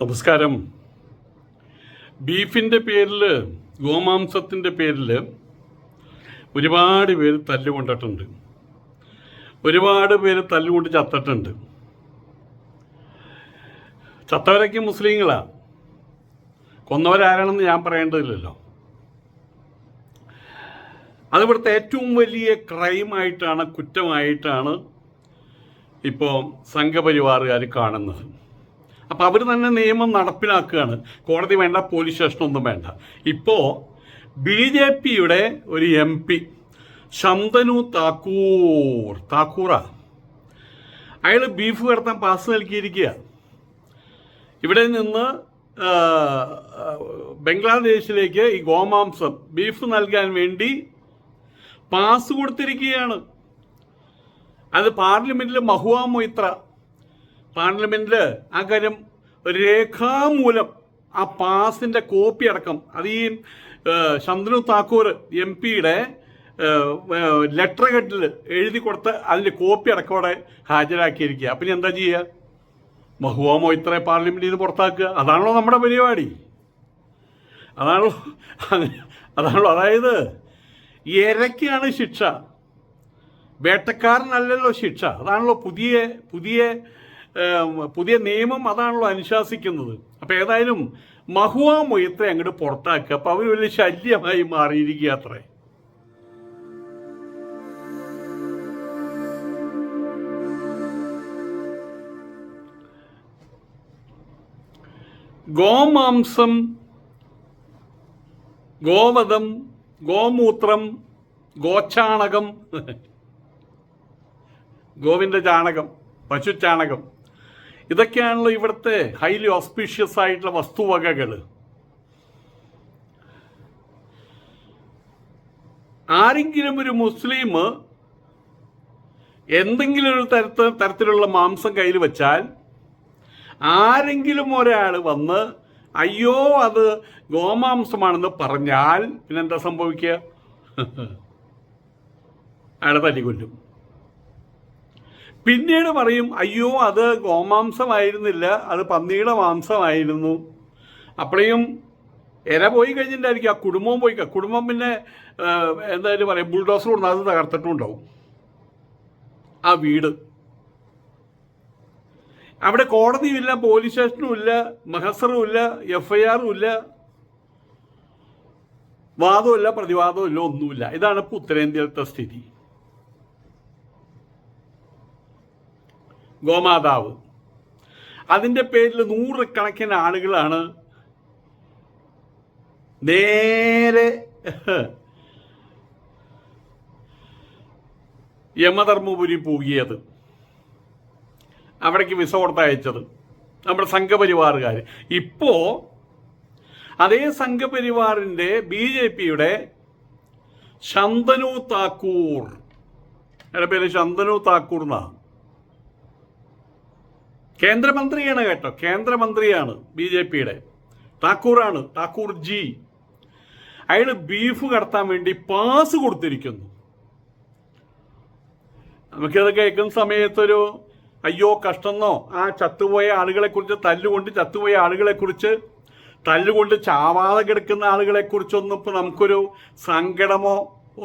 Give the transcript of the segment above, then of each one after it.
നമസ്കാരം. ബീഫിന്റെ പേരിൽ ഗോമാംസത്തിന്റെ പേരിൽ ഒരുപാട് പേര് തല്ലുകൊണ്ടിട്ടുണ്ട്. ഒരുപാട് പേര് തല്ലുകൊണ്ട് ചത്തിട്ടുണ്ട്. ചത്തവരൊക്കെ മുസ്ലിങ്ങളാ. കൊന്നവരാരാണെന്ന് ഞാൻ പറയേണ്ടതില്ലല്ലോ. അതിവിടുത്തെ ഏറ്റവും വലിയ ക്രൈമായിട്ടാണ് കുറ്റമായിട്ടാണ് ഇപ്പോൾ സംഘപരിവാറുകാർ കാണുന്നത്. അപ്പം അവർ തന്നെ നിയമം നടപ്പിലാക്കുകയാണ്. കോടതി വേണ്ട പോലീസ് സ്റ്റേഷനൊന്നും വേണ്ട. ഇപ്പോൾ ബി ജെ പിയുടെ ഒരു എം പി ശന്തനു താക്കൂർ താക്കൂറ. അയാൾ ബീഫ് കടത്താൻ പാസ് നൽകിയിരിക്കുക ഇവിടെ നിന്ന് ബംഗ്ലാദേശിലേക്ക് ഈ ഗോമാംസം ബീഫ് നൽകാൻ വേണ്ടി പാസ് കൊടുത്തിരിക്കുകയാണ്. അത് പാർലമെന്റിൽ മഹുവ മൊയ്ത്ര പാർലമെന്റിൽ ആ കാര്യം രേഖാമൂലം ആ പാസിന്റെ കോപ്പി അടക്കം അത് ഈ ശന്തനു താക്കൂർ എം പിയുടെ ലെറ്റർ ഹെഡിൽ എഴുതി കൊടുത്ത് അതിന്റെ കോപ്പി അടക്കം അവിടെ ഹാജരാക്കിയിരിക്കുക. ഇനി എന്താ ചെയ്യുക മഹുവാമോ ഇത്ര പാർലമെന്റിൽ നിന്ന് പുറത്താക്കുക. അതാണല്ലോ നമ്മുടെ പരിപാടി. അതാണല്ലോ അതാണല്ലോ അതായത് ഇരയ്ക്കാണ് ശിക്ഷ. വേട്ടക്കാരനല്ലല്ലോ ശിക്ഷ. അതാണല്ലോ പുതിയ പുതിയ പുതിയ നിയമം അതാണല്ലോ അനുശാസിക്കുന്നത്. അപ്പം ഏതായാലും മഹുവ മൊയ്ത്തെ അങ്ങോട്ട് പുറത്താക്കുക. അപ്പം അവർ വലിയ ശല്യമായി മാറിയിരിക്കുക അത്രേ. ഗോമാംസം ഗോവധം ഗോമൂത്രം ഗോചാണകം ഗോവിന്റെ ചാണകം പശു ചാണകം ഇതൊക്കെയാണല്ലോ ഇവിടുത്തെ ഹൈലി ഓസ്പീഷ്യസ് ആയിട്ടുള്ള വസ്തുവകകൾ ആരെങ്കിലും ഒരു മുസ്ലിം എന്തെങ്കിലും ഒരു തരത്ത് തരത്തിലുള്ള മാംസം കയ്യിൽ വെച്ചാൽ ആരെങ്കിലും ഒരാൾ വന്ന് അയ്യോ അത് ഗോമാംസമാണെന്ന് പറഞ്ഞാൽ പിന്നെന്താ സംഭവിക്കുക? അയാളെ തല്ലിക്കൊല്ലും. പിന്നീട് പറയും അയ്യോ അത് ഗോമാംസമായിരുന്നില്ല അത് പന്നിയുടെ മാംസമായിരുന്നു. അപ്പോഴേയും ഇര പോയി കഴിഞ്ഞിട്ടുണ്ടായിരിക്കും ആ കുടുംബവും പോയി കുടുംബം പിന്നെ എന്തായാലും പറയാം ബുൾഡോസർ കൊണ്ട് അത് തകർത്തിട്ടുണ്ടാവും ആ വീട്. അവിടെ കോടതിയുമില്ല പോലീസ് സ്റ്റേഷനും ഇല്ല മഹസറും ഇല്ല എഫ് ഐ ആറും ഇല്ല പ്രതിവാദവും ഇല്ല ഒന്നുമില്ല. ഇതാണ് ഇപ്പോൾ ഉത്തരേന്ത്യയിലത്തെ സ്ഥിതി. ഗോമാതാവ്. അതിന്റെ പേരിൽ നൂറുകണക്കിന് ആളുകളാണ് നേരെ യമധർമ്മപുരി പോകിയത്. അവിടേക്ക് വിസ കൊടുത്തയച്ചത് നമ്മുടെ സംഘപരിവാറുകാർ ഇപ്പോ അതേ സംഘപരിവാറിന്റെ ബി ജെ പിയുടെ ശന്തനു താക്കൂർ. എന്റെ പേര് ശന്തനു താക്കൂർ എന്നാ കേന്ദ്രമന്ത്രിയാണ് കേട്ടോ. കേന്ദ്രമന്ത്രിയാണ് ബി ജെ പിയുടെ. താക്കൂറാണ് താക്കൂർ ജി. അയാൾ ബീഫ് കടത്താൻ വേണ്ടി പാസ് കൊടുത്തിരിക്കുന്നു. നമുക്കത് കേൾക്കുന്ന സമയത്തൊരു അയ്യോ കഷ്ടമെന്നോ ആ ചത്തുപോയ ആളുകളെ കുറിച്ച് തല്ലുകൊണ്ട് ചത്തുപോയ ആളുകളെ കുറിച്ച് തല്ലുകൊണ്ട് ചാവാതെ കിടക്കുന്ന ആളുകളെ കുറിച്ചൊന്നും ഇപ്പൊ നമുക്കൊരു സങ്കടമോ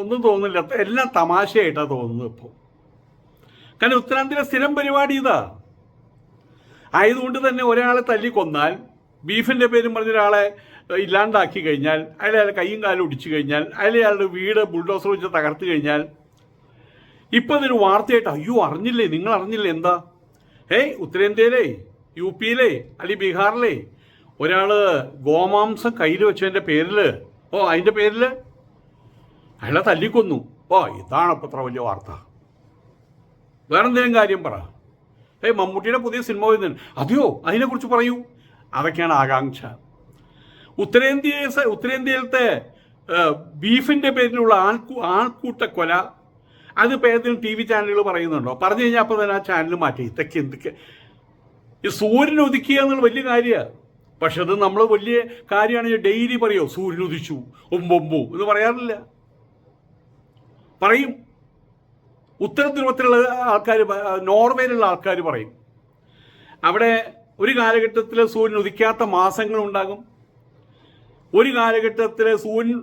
ഒന്നും തോന്നില്ല എല്ലാം തമാശയായിട്ടാണ് തോന്നുന്നത് ഇപ്പോൾ കാരണം ഉത്തരാന്തിലെ സ്ഥിരം പരിപാടി ഇതാ. ആയതുകൊണ്ട് തന്നെ ഒരാളെ തല്ലിക്കൊന്നാൽ ബീഫിന്റെ പേരും പറഞ്ഞ ഒരാളെ ഇല്ലാണ്ടാക്കി കഴിഞ്ഞാൽ അയാളെ കൈയും കാലും ഒടിച്ചു കഴിഞ്ഞാൽ അയാളെ അയാളുടെ വീട് ബുൾഡോസർ വെച്ച് തകർത്ത് കഴിഞ്ഞാൽ ഇപ്പം അതൊരു വാർത്തയായിട്ട് അയ്യോ അറിഞ്ഞില്ലേ നിങ്ങൾ അറിഞ്ഞില്ലേ എന്താ? ഏയ് ഉത്തരേന്ത്യയിലെ യു പിയിലെ അല്ലെങ്കിൽ ബീഹാറിലെ ഒരാൾ ഗോമാംസം കയ്യിൽ വെച്ചതിന്റെ പേരിൽ ഓ അതിന്റെ പേരിൽ അയാളെ തല്ലിക്കൊന്നു. ഓ ഇതാണ് അപ്പം അത്ര വലിയ വാർത്ത. വേറെന്തെങ്കിലും കാര്യം പറ. ഏയ് മമ്മൂട്ടിയുടെ പുതിയ സിനിമ വരുന്നുണ്ട് അതെയോ? അതിനെക്കുറിച്ച് പറയൂ. അതൊക്കെയാണ് ആകാംക്ഷ. ഉത്തരേന്ത്യ ഉത്തരേന്ത്യയിലത്തെ ബീഫിന്റെ പേരിലുള്ള ആൾക്കൂ ആൾക്കൂട്ട കൊല അതിപ്പോൾ ഏതെങ്കിലും ടി വി ചാനലുകൾ പറയുന്നുണ്ടോ? പറഞ്ഞു കഴിഞ്ഞാൽ അപ്പോൾ തന്നെ ആ ചാനൽ മാറ്റി. ഇതൊക്കെ എന്തൊക്കെ? ഈ സൂര്യൻ ഒതുക്കുക എന്നുള്ള വലിയ കാര്യമാണ് പക്ഷെ അത് നമ്മൾ വലിയ കാര്യമാണ്. ഡെയിലി പറയോ സൂര്യൻ ഉദിച്ചു ഒമ്പൊമ്പു എന്ന് പറയാറില്ല. പറയും. ഉത്തര ധ്രുവത്തിലുള്ള ആൾക്കാർ നോർവേയിലുള്ള ആൾക്കാർ പറയും അവിടെ ഒരു കാലഘട്ടത്തിൽ സൂര്യൻ ഉദിക്കാത്ത മാസങ്ങളുണ്ടാകും. ഒരു കാലഘട്ടത്തിൽ സൂര്യൻ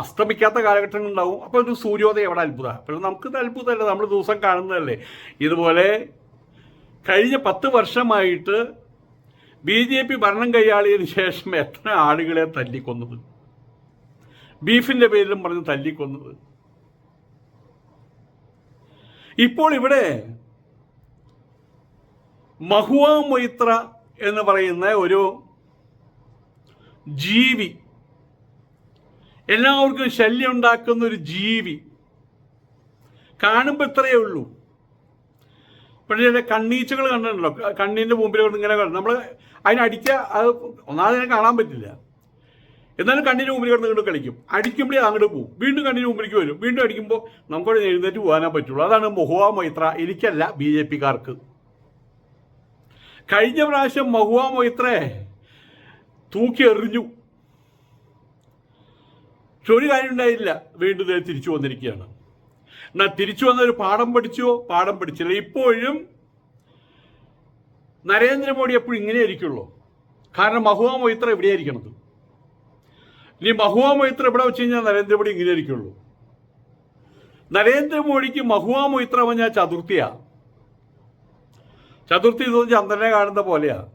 അസ്തമിക്കാത്ത കാലഘട്ടങ്ങൾ ഉണ്ടാവും അപ്പോൾ ഒരു സൂര്യോദയം അവിടെ അത്ഭുതമാണ് അപ്പോൾ നമുക്കിത് അത്ഭുതമല്ല നമ്മൾ ദിവസം കാണുന്നതല്ലേ. ഇതുപോലെ കഴിഞ്ഞ പത്ത് വർഷമായിട്ട് ബി ജെ പി ഭരണം കൈയാളിയതിനു ശേഷം എത്ര ആളുകളെ തല്ലിക്കൊന്നത്? ബീഫിന്റെ പേരിലും പറഞ്ഞ് തല്ലിക്കൊന്നത്. ഇപ്പോൾ ഇവിടെ മഹുവ മൊയ്ത്ര എന്ന് പറയുന്ന ഒരു ജീവി എല്ലാവർക്കും ശല്യം ഉണ്ടാക്കുന്ന ഒരു ജീവി കാണുമ്പോൾ ഇത്രയേ ഉള്ളൂ. പക്ഷേ കണ്ണീച്ചകൾ കണ്ടിട്ടുണ്ടല്ലോ. കണ്ണിന്റെ മുമ്പിൽ കൊണ്ട് ഇങ്ങനെ നമ്മൾ അതിനടിക്കുക അത് ഒന്നാമതിനെ കാണാൻ പറ്റില്ല. എന്നാലും കണ്ണിന് മുമ്പിൽ കിടന്ന് വീണ്ടും കളിക്കും. അടിക്കുമ്പോഴേ അങ്ങോട്ട് പോകും വീണ്ടും കണ്ണിന് മുമ്പിലേക്ക് വരും. വീണ്ടും അടിക്കുമ്പോൾ നമുക്കവിടെ എഴുന്നേറ്റ് പോകാനേ പറ്റുള്ളൂ. അതാണ് മഹുവ മൊയ്ത്ര. എനിക്കല്ല ബി ജെ പിക്കാർക്ക്. കഴിഞ്ഞ പ്രാവശ്യം മഹുവ മൊയ്ത്രേ തൂക്കി എറിഞ്ഞു. ഒരു കാര്യം ഉണ്ടായില്ല. വീണ്ടും തിരിച്ചു വന്നിരിക്കുകയാണ്. എന്നാ തിരിച്ചു വന്ന ഒരു പാഠം പഠിച്ചോ? പാഠം പഠിച്ചില്ല. ഇപ്പോഴും നരേന്ദ്രമോദി എപ്പോഴും ഇങ്ങനെ ആയിരിക്കുള്ളൂ കാരണം മഹുവ മൊയ്ത്ര എവിടെയായിരിക്കണത് ഇനി മഹുവ മൊയ്ത്ര എവിടെ വെച്ച് കഴിഞ്ഞാൽ നരേന്ദ്രമോദി ഇങ്ങനെ ഇരിക്കുള്ളൂ. നരേന്ദ്രമോദിക്ക് മഹുവ മൊയ്ത്ര പറഞ്ഞാൽ ചതുർത്ഥിയാ. ചതുർത്ഥി പറഞ്ഞാൽ ചന്ദ്രനെ കാണുന്ന പോലെയാ.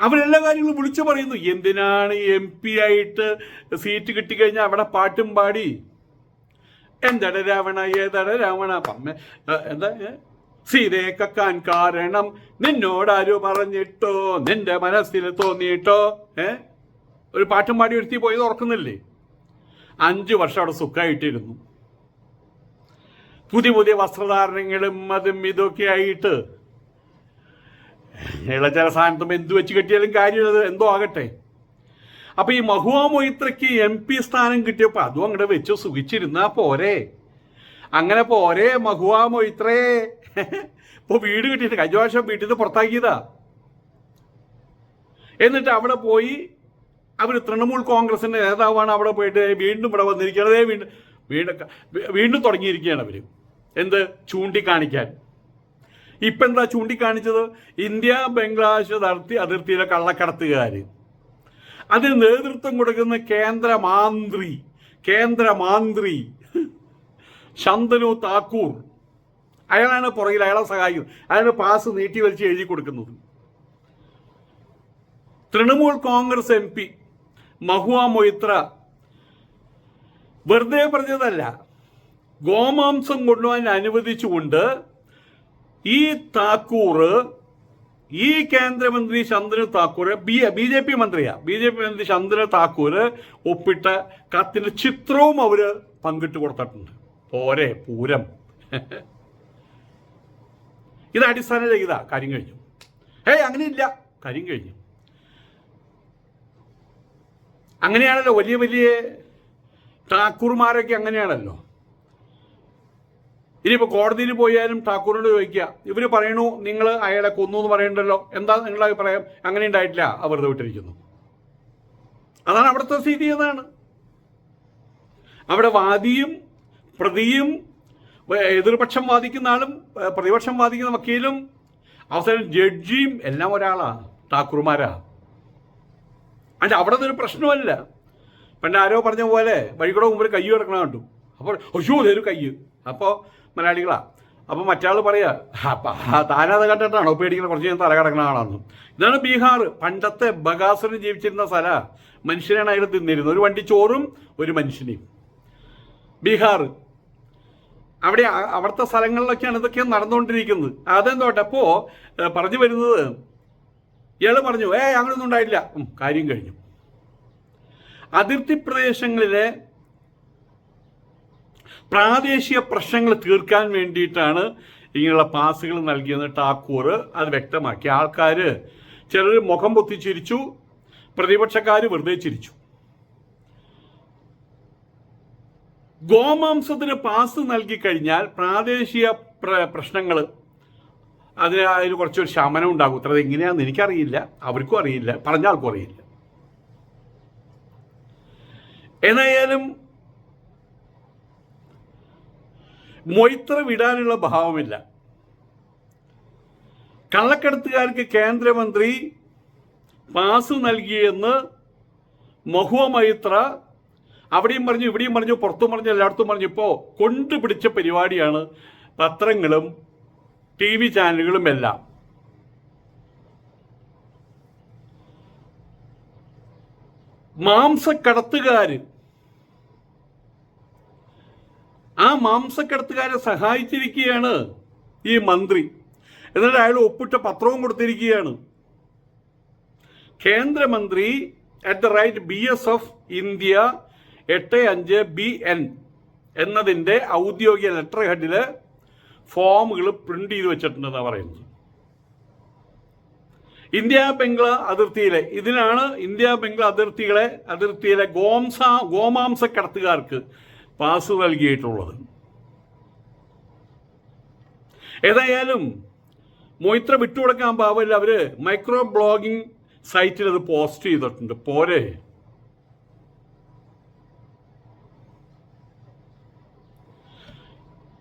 അവരെല്ലാ കാര്യങ്ങളും വിളിച്ചു പറയുന്നു. എന്തിനാണ് എം പി ആയിട്ട് സീറ്റ് കിട്ടിക്കഴിഞ്ഞാൽ അവിടെ പാട്ടും പാടി? എന്താണ് രാവണ? ഏതാണ് രാവണ? പമ്മ എന്താ? സീതയെ കക്കാൻ കാരണം നിന്നോടാരോ പറഞ്ഞിട്ടോ? നിന്റെ മനസ്സിൽ തോന്നിയിട്ടോ? ഏ? ഒരു പാട്ടും പാടി ഒരുത്തി പോയി ഓർക്കുന്നില്ലേ അഞ്ച് വർഷം അവിടെ സുഖമായിട്ടിരുന്നു പുതിയ പുതിയ വസ്ത്രധാരണങ്ങളും അതും ഇതൊക്കെ ആയിട്ട് ഇളച്ചല സാധനത്തും എന്ത് വെച്ച് കെട്ടിയാലും കാര്യമില്ല എന്തോ ആകട്ടെ. അപ്പൊ ഈ മഹുവ മൊയ്ത്രയ്ക്ക് എം പി സ്ഥാനം കിട്ടിയപ്പോ അതും അങ്ങടെ വെച്ച് സുഖിച്ചിരുന്നാ പോരെ. അങ്ങനെ പോരെ മഹുവ മൊയ്ത്രേ. ഇപ്പൊ വീട് കിട്ടിയിട്ട് കഴിഞ്ഞ വർഷം വീട്ടിൽ നിന്ന് പുറത്താക്കിയതാ. എന്നിട്ട് അവിടെ പോയി അവർ തൃണമൂൽ കോൺഗ്രസിന്റെ നേതാവാണ് അവിടെ പോയിട്ട് വീണ്ടും ഇവിടെ വന്നിരിക്കുകയാണ്. ദേ വീണ്ടും വീണ്ടും വീണ്ടും തുടങ്ങിയിരിക്കുകയാണ് അവർ. എന്ത്? ചൂണ്ടിക്കാണിക്കാൻ. ഇപ്പം എന്താ ചൂണ്ടിക്കാണിച്ചത്? ഇന്ത്യ ബംഗ്ലാദേശ് അതിർത്തി അതിർത്തിയിലെ കള്ളക്കടത്തുകാർ അതിന് നേതൃത്വം കൊടുക്കുന്ന കേന്ദ്രമാന്ത്രി കേന്ദ്രമാന്ത്രി ശന്തനു താക്കൂർ. അയാളാണ് പുറകിൽ അയാളെ സഹായിക്കുന്നത് അയാളുടെ പാസ് നീട്ടി വലിച്ച് എഴുതി കൊടുക്കുന്നത്. Trinamool Congress M P Mahua Moitra. വെറുതെ പറഞ്ഞതല്ല. ഗോമാംസം കൊണ്ടുപോകാൻ അനുവദിച്ചുകൊണ്ട് ഈ താക്കൂർ ഈ കേന്ദ്രമന്ത്രി Chandra Thakur B B J P മന്ത്രിയാ. B J P മന്ത്രി ചന്ദ്ര താക്കൂർ ഒപ്പിട്ട കത്തിന്റെ ചിത്രവും അവർ പങ്കിട്ട് കൊടുത്തിട്ടുണ്ട്. പോരെ പൂരം. ഇത് അടിസ്ഥാനരഹിത. കാര്യം കഴിഞ്ഞു. ഏയ് അങ്ങനെയില്ല. കാര്യം കഴിഞ്ഞു. അങ്ങനെയാണല്ലോ വലിയ വലിയ ഠാക്കൂർമാരൊക്കെ അങ്ങനെയാണല്ലോ. ഇനിയിപ്പോൾ കോടതിയിൽ പോയാലും ഠാക്കൂറിനോട് ചോദിക്കുക. ഇവർ പറയണു നിങ്ങൾ അയാളെ കൊന്നു എന്ന് പറയണ്ടല്ലോ. എന്താ നിങ്ങളുടെ അഭിപ്രായം? അങ്ങനെ ഉണ്ടായിട്ടില്ല. അവർ വിട്ടിരിക്കുന്നു. അതാണ് അവിടുത്തെ സ്ഥിതി എന്നാണ്. അവിടെ വാദിയും പ്രതിയും എതിർപക്ഷം വാദിക്കുന്ന ആളും പ്രതിപക്ഷം വാദിക്കുന്ന വക്കീലും അവസാനം ജഡ്ജിയും എല്ലാം ഒരാളാണ് ഠാക്കൂർമാരാ. അതിന്റെ അവിടെ നിന്നൊരു പ്രശ്നമല്ല പണ്ട് ആരോ പറഞ്ഞ പോലെ വഴിക്കൂടെ മുമ്പിൽ കയ്യ് കിടക്കണ കണ്ടു. അപ്പോൾ അയ്യോ ഇതൊരു കയ്യ്. അപ്പോൾ മലയാളികളാ അപ്പോൾ മറ്റാൾ പറയാ അപ്പം താനത് കണ്ടിട്ടാണോ? പേടിക്കുന്നത് കുറച്ച് ഞാൻ തല കിടക്കണ ആളാണെന്ന്. ഇതാണ് ബീഹാർ. പണ്ടത്തെ ബഗാസുരൻ ജീവിച്ചിരുന്ന സ്ഥല. മനുഷ്യനാണ് അയാൾ തിന്നിരുന്നത്. ഒരു വണ്ടി ചോറും ഒരു മനുഷ്യനെയും. ബീഹാർ. അവിടെ അവിടുത്തെ സ്ഥലങ്ങളിലൊക്കെയാണ് ഇതൊക്കെ നടന്നുകൊണ്ടിരിക്കുന്നത്. അതെന്തോട്ടെ? അപ്പോൾ പറഞ്ഞു വരുന്നത് ഇയാൾ പറഞ്ഞു ഏ അങ്ങനൊന്നും ഉണ്ടായില്ല ഉം, കാര്യം കഴിഞ്ഞു. അതിർത്തി പ്രദേശങ്ങളിലെ പ്രാദേശിക പ്രശ്നങ്ങൾ തീർക്കാൻ വേണ്ടിയിട്ടാണ് ഇങ്ങനെയുള്ള പാസുകൾ നൽകിയെന്ന് ടാക്കൂർ അത് വ്യക്തമാക്കി. ആൾക്കാർ ചിലർ മുഖം പൊത്തിച്ചിരിച്ചു പ്രതിപക്ഷക്കാർ വെറുതെ ചിരിച്ചു. ഗോമാംസത്തിന് പാസ് നൽകി കഴിഞ്ഞാൽ പ്രാദേശിക പ്ര പ്രശ്നങ്ങൾ അതിന് അതിന് കുറച്ചൊരു ശമനം ഉണ്ടാകും. അത്ര എങ്ങനെയാണെന്ന് എനിക്കറിയില്ല. അവർക്കും അറിയില്ല. പറഞ്ഞ ആൾക്കും അറിയില്ല. ഏതായാലും മൊയ്ത്ര വിടാനുള്ള ഭാവമില്ല. കള്ളക്കടത്തുകാർക്ക് കേന്ദ്രമന്ത്രി പാസ് നൽകിയെന്ന് മഹുവ മൈത്ര അവിടെയും പറഞ്ഞു ഇവിടെയും പറഞ്ഞു പുറത്തും പറഞ്ഞു എല്ലായിടത്തും പറഞ്ഞു ഇപ്പോൾ കൊണ്ടുപിടിച്ച പരിപാടിയാണ് പത്രങ്ങളും ടി വി ചാനലുകളും എല്ലാം മാംസക്കടത്തുകാര്. ആ മാംസക്കടത്തുകാരെ സഹായിച്ചിരിക്കുകയാണ് ഈ മന്ത്രി. എന്നിട്ട് അയാൾ ഒപ്പിട്ട പത്രവും കൊടുത്തിരിക്കുകയാണ്. കേന്ദ്രമന്ത്രി at the right B S F India എട്ട് അഞ്ച് ബി എൻ എന്നതിന്റെ ഔദ്യോഗിക ലെറ്റർ ഹെഡിൽ ഫോമുകൾ പ്രിന്റ് ചെയ്ത് വെച്ചിട്ടുണ്ടെന്നാണ് പറയുന്നത്. ഇന്ത്യ ബംഗ്ല അതിർത്തിയിലെ ഇതിനാണ് ഇന്ത്യ ബംഗ്ല അതിർത്തികളെ അതിർത്തിയിലെ ഗോംസ ഗോമാംസ കടത്തുകാർക്ക് പാസ് നൽകിയിട്ടുള്ളത്. ഏതായാലും മൊയ്ത്ര വിട്ടുകൊടുക്കാൻ പാവില്ല. അവർ മൈക്രോ ബ്ലോഗിംഗ് സൈറ്റിൽ അത് പോസ്റ്റ് ചെയ്തിട്ടുണ്ട്. പോരെ?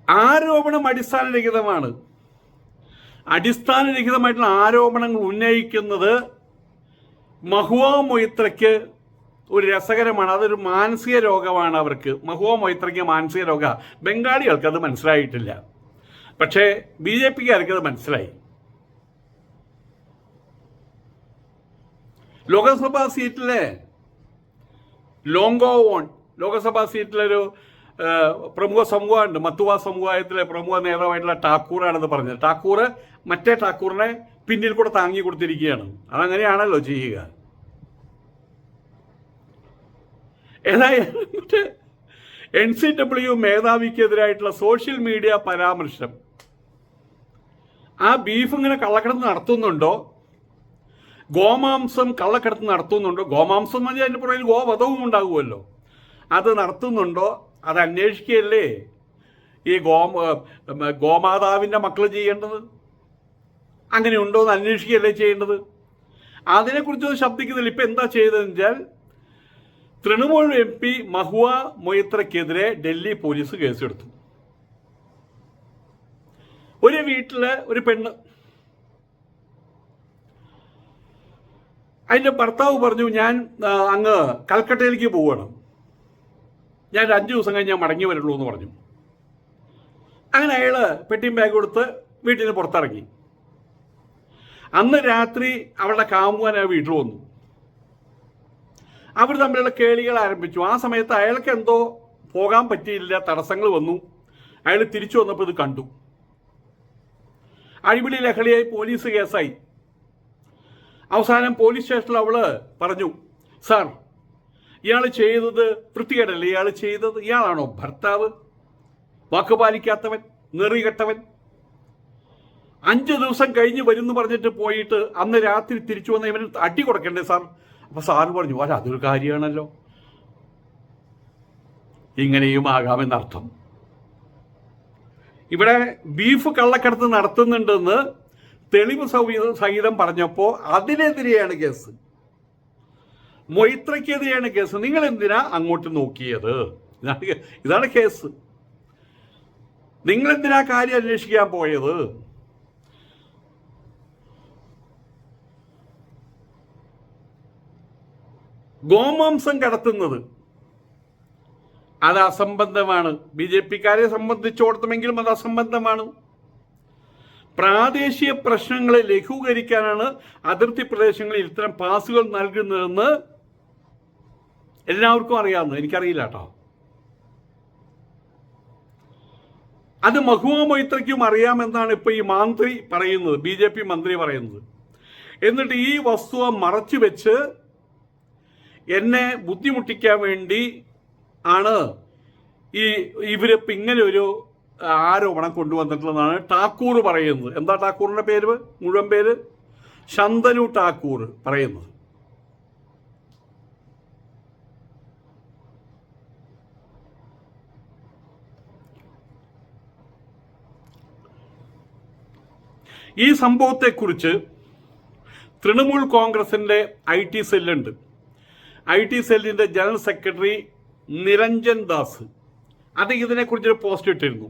ആരോപണം അടിസ്ഥാനരഹിതമാണ്. അടിസ്ഥാനരഹിതമായിട്ടുള്ള ആരോപണങ്ങൾ ഉന്നയിക്കുന്നത് മഹുവ മൊയ്ത്രയ്ക്ക് ഒരു രസകരമാണ്. അതൊരു മാനസിക രോഗമാണ് അവർക്ക്. മഹുവ മൊയ്ത്രയ്ക്ക് മാനസിക രോഗ. ബംഗാളികൾക്ക് അത് മനസ്സിലായിട്ടില്ല. പക്ഷേ ബി ജെ പിക്കാർക്ക് അത് മനസ്സിലായി. ലോകസഭാ സീറ്റിലെ ലോങ്കോ വോൺ ലോകസഭാ സീറ്റിലൊരു പ്രമുഖ സമൂഹമുണ്ട് മത്തുവ സമുദായത്തിലെ പ്രമുഖ നേതാവായിട്ടുള്ള ടാക്കൂറാണെന്ന് പറഞ്ഞത്. ടാക്കൂർ മറ്റേ ടാക്കൂറിനെ പിന്നിൽ കൂടെ താങ്ങി കൊടുത്തിരിക്കുകയാണ്. അതങ്ങനെയാണല്ലോ ചെയ്യുക. ഏതായാലും എൻ സി ഡബ്ല്യു മേധാവിക്കെതിരായിട്ടുള്ള സോഷ്യൽ മീഡിയ പരാമർശം. ആ ബീഫ് ഇങ്ങനെ കള്ളക്കടത്ത് നടത്തുന്നുണ്ടോ? ഗോമാംസം കള്ളക്കടത്ത് നടത്തുന്നുണ്ടോ? ഗോമാംസം എന്ന് അതിന്റെ പുറകിൽ ഗോവധവും ഉണ്ടാകുമല്ലോ. അത് നടത്തുന്നുണ്ടോ? അത് അന്വേഷിക്കുകയല്ലേ? ഈ ഗോ ഗോമാതാവിന്റെ മക്കൾ ചെയ്യേണ്ടത്? അങ്ങനെ ഉണ്ടോ എന്ന് അന്വേഷിക്കുകയല്ലേ ചെയ്യേണ്ടത്? അതിനെക്കുറിച്ചൊന്നും ശബ്ദിക്കുന്നില്ല ഇപ്പം എന്താ ചെയ്തതെന്ന് വെച്ചാൽ തൃണമൂൽ എം പി മഹുവ മൊയ്ത്രയ്ക്കെതിരെ ഡൽഹി പോലീസ് കേസെടുത്തു. ഒരു വീട്ടിലെ ഒരു പെണ്ണ്. അതിന്റെ ഭർത്താവ് പറഞ്ഞു ഞാൻ അങ്ങ് കൽക്കട്ടയിലേക്ക് പോവുകയാണ്. ഞാൻ ഒരു അഞ്ച് ദിവസം കഴിഞ്ഞ് ഞാൻ മടങ്ങി വരുള്ളൂ എന്ന് പറഞ്ഞു. അങ്ങനെ അയാൾ പെട്ടിയും ബാഗ് കൊടുത്ത് വീട്ടിൽ നിന്ന് പുറത്തിറങ്ങി. അന്ന് രാത്രി അവളുടെ കാമുവാൻ ആ വീട്ടിൽ വന്നു. അവർ തമ്മിലുള്ള കേളികൾ ആരംഭിച്ചു. ആ സമയത്ത് അയാൾക്ക് എന്തോ പോകാൻ പറ്റിയില്ല തടസ്സങ്ങൾ വന്നു. അയാൾ തിരിച്ചു വന്നപ്പോൾ ഇത് കണ്ടു. അഴിപിടി ലഹളിയായി പോലീസ് കേസായി. അവസാനം പോലീസ് സ്റ്റേഷനിൽ അവൾ പറഞ്ഞു സാർ ഇയാൾ ചെയ്തത് വൃത്തികേടല്ലേ? ഇയാൾ ചെയ്തത് ഇയാളാണോ ഭർത്താവ്? വാക്കുപാലിക്കാത്തവൻ നെറികെട്ടവൻ അഞ്ച് ദിവസം കഴിഞ്ഞ് വരും പറഞ്ഞിട്ട് പോയിട്ട് അന്ന് രാത്രി തിരിച്ചു വന്ന ഇവന് അടി കൊടുക്കണ്ടേ സാർ? അപ്പൊ സാർ പറഞ്ഞു അല്ല അതൊരു കാര്യമാണല്ലോ. ഇങ്ങനെയും ആകാമെന്നർത്ഥം ഇവിടെ ബീഫ് കള്ളക്കടത്ത് നടത്തുന്നുണ്ടെന്ന് തെളിവ് സഹിതം പറഞ്ഞപ്പോൾ അതിനെതിരെയാണ് കേസ്. മൊയ്ത്രയ്ക്കെതിരെയാണ് കേസ്. നിങ്ങൾ എന്തിനാ അങ്ങോട്ട് നോക്കിയത്? ഇതാണ് ഇതാണ് കേസ്. നിങ്ങൾ എന്തിനാ കാര്യം അന്വേഷിക്കാൻ പോയത്? ഗോമാംസം കടത്തുന്നത് അത് അസംബന്ധമാണ്. ബി ജെ പിക്കാരെ സംബന്ധിച്ചോടത്തുമെങ്കിലും അത് അസംബന്ധമാണ്. പ്രാദേശിക പ്രശ്നങ്ങളെ ലഘൂകരിക്കാനാണ് അതിർത്തി പ്രദേശങ്ങളിൽ ഇത്തരം പാസുകൾ നൽകുന്നതെന്ന് എല്ലാവർക്കും അറിയാമെന്ന് എനിക്കറിയില്ല കേട്ടോ. അത് മഹുവ മൊയ്ത്രയ്ക്കും അറിയാമെന്നാണ് ഇപ്പൊ ഈ മന്ത്രി പറയുന്നത് ബി ജെ പി മന്ത്രി പറയുന്നത്. എന്നിട്ട് ഈ വസ്തുവ മറച്ചു വെച്ച് എന്നെ ബുദ്ധിമുട്ടിക്കാൻ വേണ്ടി ആണ് ഈ ഇവരിപ്പോൾ ഇങ്ങനെ ഒരു ആരോപണം കൊണ്ടുവന്നിട്ടുള്ളതാണ് ടാക്കൂർ പറയുന്നത്. എന്താ ടാക്കൂറിന്റെ പേര്? മുഴുവൻ പേര്? ശന്തനു ടാക്കൂർ പറയുന്നത്. ഈ സംഭവത്തെക്കുറിച്ച് തൃണമൂൽ കോൺഗ്രസിന്റെ ഐ ടി സെല്ലുണ്ട്. ഐ ടി സെല്ലിന്റെ ജനറൽ സെക്രട്ടറി നിരഞ്ജൻ ദാസ്. അത് ഇതിനെക്കുറിച്ചൊരു പോസ്റ്റ് ഇട്ടിരുന്നു.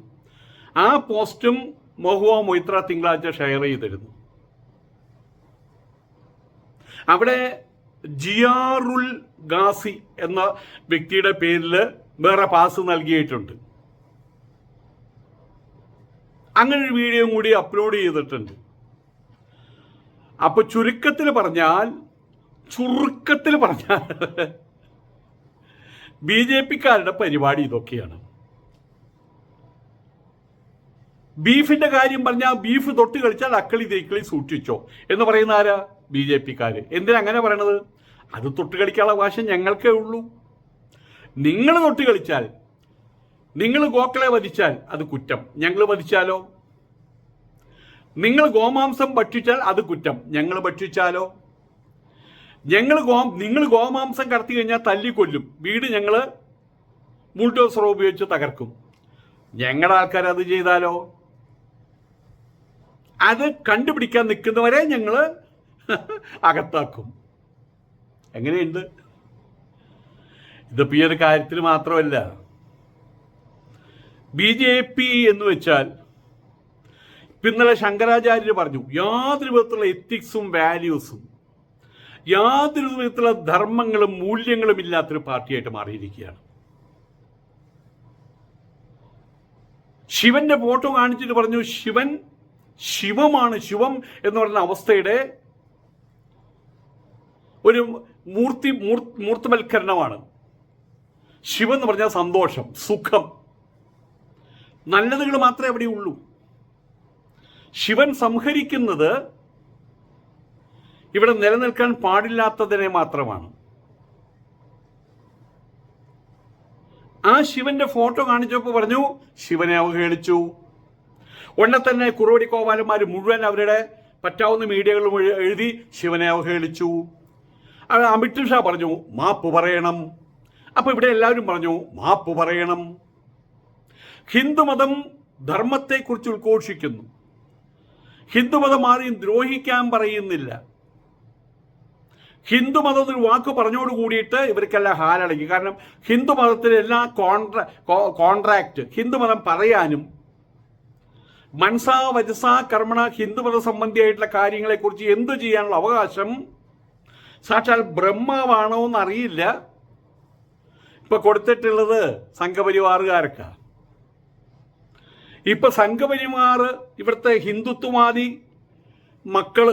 ആ പോസ്റ്റും മൊഹുവ മൊയ്ത്ര തിങ്കളാഴ്ച ഷെയർ ചെയ്തിരുന്നു. അവിടെ ജിയാറുൽ ഗാസി എന്ന വ്യക്തിയുടെ പേരിൽ വേറെ പാസ് നൽകിയിട്ടുണ്ട്. അങ്ങനെ ഒരു വീഡിയോ കൂടി അപ്ലോഡ് ചെയ്തിട്ടുണ്ട്. അപ്പൊ ചുരുക്കത്തിൽ പറഞ്ഞാൽ ചുരുക്കത്തിൽ പറഞ്ഞാൽ ബി ജെ പിക്കാരുടെ പരിപാടി ഇതൊക്കെയാണ്. ബീഫിന്റെ കാര്യം പറഞ്ഞാൽ ബീഫ് തൊട്ട് കളിച്ചാൽ അക്കളി തേക്കളി സൂക്ഷിച്ചോ എന്ന് പറയുന്ന ആരാ? ബി ജെ പിക്കാര്. എന്തിനാ അങ്ങനെ പറയണത്? അത് തൊട്ട് കളിക്കാനുള്ള ഭാഷ ഞങ്ങൾക്കേ ഉള്ളൂ. നിങ്ങൾ തൊട്ട് കളിച്ചാൽ നിങ്ങൾ ഗോക്കളെ വധിച്ചാൽ അത് കുറ്റം. ഞങ്ങൾ വധിച്ചാലോ? നിങ്ങൾ ഗോമാംസം ഭക്ഷിച്ചാൽ അത് കുറ്റം. ഞങ്ങൾ ഭക്ഷിച്ചാലോ? ഞങ്ങൾ ഗോ നിങ്ങൾ ഗോമാംസം കടത്തി കഴിഞ്ഞാൽ തല്ലിക്കൊല്ലും. വീട് ഞങ്ങൾ ബുൾഡോസർ ഉപയോഗിച്ച് തകർക്കും. ഞങ്ങളുടെ ആൾക്കാർ അത് ചെയ്താലോ? അത് കണ്ടുപിടിക്കാൻ നിൽക്കുന്നവരെ ഞങ്ങൾ അകത്താക്കും. എങ്ങനെയുണ്ട്? ഇതിപ്പോ ഈ ഒരു കാര്യത്തിൽ മാത്രമല്ല. ബി ജെ പി എന്ന് വെച്ചാൽ പിന്നലെ ശങ്കരാചാര്യർ പറഞ്ഞു യാതൊരു വിധത്തിലുള്ള എത്തിക്സും വാല്യൂസും യാതൊരു വിധത്തിലുള്ള ധർമ്മങ്ങളും മൂല്യങ്ങളും ഇല്ലാത്തൊരു പാർട്ടിയായിട്ട് മാറിയിരിക്കുകയാണ്. ശിവന്റെ ഫോട്ടോ കാണിച്ചിട്ട് പറഞ്ഞു ശിവൻ ശിവമാണ് ശിവം എന്ന് പറയുന്ന അവസ്ഥയുടെ ഒരു മൂർത്തി മൂർ- മൂർത്തവൽക്കരണമാണ്. ശിവം എന്ന് പറഞ്ഞാൽ സന്തോഷം സുഖം. നല്ലതുകൾ മാത്രമേ അവിടെ ഉള്ളൂ. ശിവൻ സംഹരിക്കുന്നത് ഇവിടെ നിലനിൽക്കാൻ പാടില്ലാത്തതിനെ മാത്രമാണ്. ആ ശിവന്റെ ഫോട്ടോ കാണിച്ചപ്പോൾ പറഞ്ഞു ശിവനെ അവഹേളിച്ചു. ഉടനെ തന്നെ കുറുവടി കോപാലന്മാർ മുഴുവൻ അവരുടെ പറ്റാവുന്ന മീഡിയകളും എഴുതി ശിവനെ അവഹേളിച്ചു. അമിത് ഷാ പറഞ്ഞു മാപ്പ് പറയണം. അപ്പൊ ഇവിടെ എല്ലാവരും പറഞ്ഞു മാപ്പ് പറയണം. ഹിന്ദുമതം ധർമ്മത്തെക്കുറിച്ച് ഉദ്ഘോഷിക്കുന്നു. ഹിന്ദുമതം ആരെയും ദ്രോഹിക്കാൻ പറയുന്നില്ല. ഹിന്ദുമതം ഒരു വാക്ക് പറഞ്ഞോട് കൂടിയിട്ട് ഇവർക്കെല്ലാം ഹാലടങ്ങി. കാരണം ഹിന്ദുമതത്തിലെ എല്ലാ കോൺട്രാ കോൺട്രാക്ട് ഹിന്ദുമതം പറയാനും മൻസാ വജസ കർമ്മണ ഹിന്ദുമത സംബന്ധിയായിട്ടുള്ള കാര്യങ്ങളെക്കുറിച്ച് എന്തു ചെയ്യാനുള്ള അവകാശം? സാക്ഷാൽ ബ്രഹ്മാവാണോ എന്നറിയില്ല ഇപ്പൊ കൊടുത്തിട്ടുള്ളത് സംഘപരിവാറുകാർക്കാ. ഇപ്പൊ സംഘപരിമാർ ഇവിടുത്തെ ഹിന്ദുത്വവാദി മക്കൾ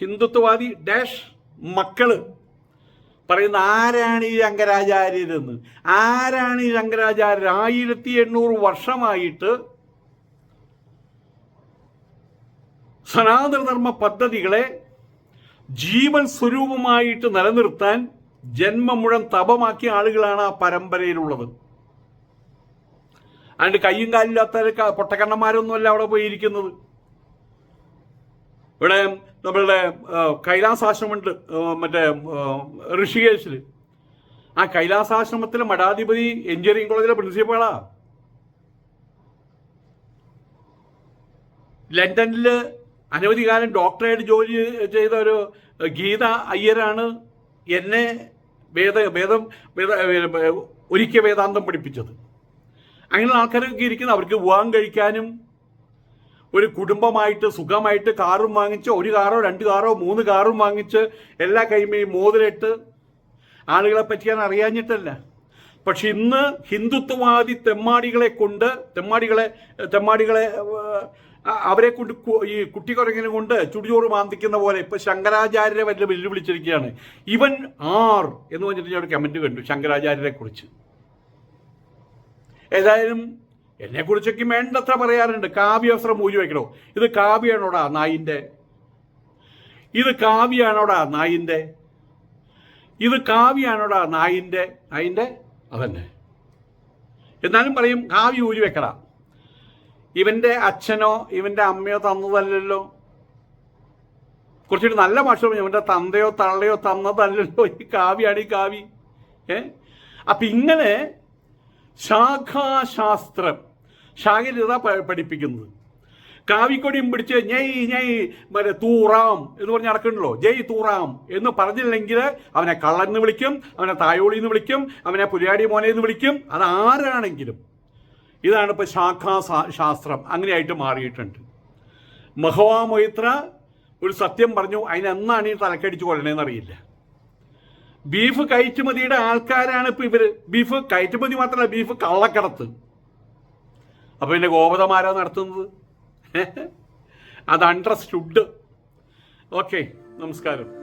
ഹിന്ദുത്വവാദി ഡാഷ് മക്കൾ പറയുന്ന ആരാണ് ഈ ശങ്കരാചാര്യരെന്ന്? ആരാണ് ഈ ശങ്കരാചാര്യർ? ആയിരത്തി എണ്ണൂറ് വർഷമായിട്ട് സനാതനധർമ്മ പദ്ധതികളെ ജീവൻ സ്വരൂപമായിട്ട് നിലനിർത്താൻ ജന്മം മുഴുവൻ തപമാക്കിയ ആളുകളാണ് ആ പരമ്പരയിലുള്ളത്. അതുകൊണ്ട് കയ്യും കാലില്ലാത്ത പൊട്ടക്കണ്ണന്മാരൊന്നുമല്ല അവിടെ പോയിരിക്കുന്നത്. ഇവിടെ നമ്മളുടെ കൈലാസാശ്രമമുണ്ട് മറ്റേ ഋഷികേശിൽ ആ കൈലാസാശ്രമത്തിലെ മഠാധിപതി എഞ്ചിനീയറിംഗ് കോളേജിലെ പ്രിൻസിപ്പളാ. ലണ്ടനിൽ അനവധി കാലം ഡോക്ടറേറ്റ് ജോലി ചെയ്ത ഒരു ഗീത അയ്യരാണ് എന്നെ വേദ വേദം വേദ ഒരിക്കൽ വേദാന്തം പഠിപ്പിച്ചത്. അങ്ങനെയുള്ള ആൾക്കാരൊക്കെ ഇരിക്കുന്നത് അവർക്ക് വിവാഹം കഴിക്കാനും ഒരു കുടുംബമായിട്ട് സുഖമായിട്ട് കാറും വാങ്ങിച്ച് ഒരു കാറോ രണ്ട് കാറോ മൂന്ന് കാറും വാങ്ങിച്ച് എല്ലാ കൈമയും മോതിരിട്ട് ആളുകളെ പറ്റിയാൻ അറിയാഞ്ഞിട്ടല്ല. പക്ഷെ ഇന്ന് ഹിന്ദുത്വവാദി തെമ്മാടികളെ കൊണ്ട് തെമ്മാടികളെ തെമ്മാടികളെ അവരെ കൊണ്ട് ഈ കുട്ടിക്കുരങ്ങിനെ കൊണ്ട് ചുടിചോറ് മാന്തിക്കുന്ന പോലെ ഇപ്പൊ ശങ്കരാചാര്യരെ വല്ല വെല്ലുവിളിച്ചിരിക്കുകയാണ്. ഇവൻ ആർ എന്ന് പറഞ്ഞിട്ട് ഞാൻ കമന്റ് കണ്ടു ശങ്കരാചാര്യരെ കുറിച്ച്. ഏതായാലും എന്നെ കുറിച്ചൊക്കെ വേണ്ടത്ര പറയാറുണ്ട്. കാവ്യവസ്ത്രം ഊരി വയ്ക്കണോ ഇത് കാവ്യാണോടാ നായിന്റെ ഇത് കാവ്യാണോടാ നായിന്റെ ഇത് കാവ്യാണോടാ നായിന്റെ നായിന്റെ അതന്നെ. എന്നാലും പറയും കാവ്യ ഊരി വെക്കടാ. ഇവന്റെ അച്ഛനോ ഇവന്റെ അമ്മയോ തന്നതല്ലല്ലോ. കുറച്ചുകൂടി നല്ല ഭാഷ ഇവന്റെ തന്തയോ തള്ളയോ തന്നതല്ലല്ലോ ഈ കാവ്യാണ് ഈ കാവ്യ. ഏ? അപ്പൊ ഇങ്ങനെ ശാഖാശാസ്ത്രം. പ- പഠിപ്പിക്കുന്നത്. കാവിക്കൊടിയും പിടിച്ച് ഞെയ് ഞെയ് മറ്റേ തൂറാം എന്ന് പറഞ്ഞ് നടക്കണല്ലോ ജയ് തൂറാം എന്ന് പറഞ്ഞില്ലെങ്കിൽ അവനെ കള്ളൻ എന്ന് വിളിക്കും അവനെ തായോളി എന്ന് വിളിക്കും അവനെ പുലിയാടി മോനെ എന്ന് വിളിക്കും. അത് ആരാണെങ്കിലും. ഇതാണ് ഇപ്പോൾ ശാഖാ ശാസ്ത്രം. അങ്ങനെയായിട്ട് മാറിയിട്ടുണ്ട്. മഹവാ മൊയ്ത്ര ഒരു സത്യം പറഞ്ഞു അതിനെന്നാണ് ഈ തലക്കടിച്ച് കൊല്ലണേന്ന് അറിയില്ല ബീഫ് കയറ്റുമതിയുടെ ആൾക്കാരാണ് ഇപ്പൊ ഇവർ. ബീഫ് കയറ്റുമതി മാത്രമല്ല ബീഫ് കള്ളക്കടത്ത്. അപ്പൊ പിന്നെ ഗോപതമാരാ നടത്തുന്നത്? അത് അണ്ടർസ്റ്റുഡ് ഓക്കെ നമസ്കാരം.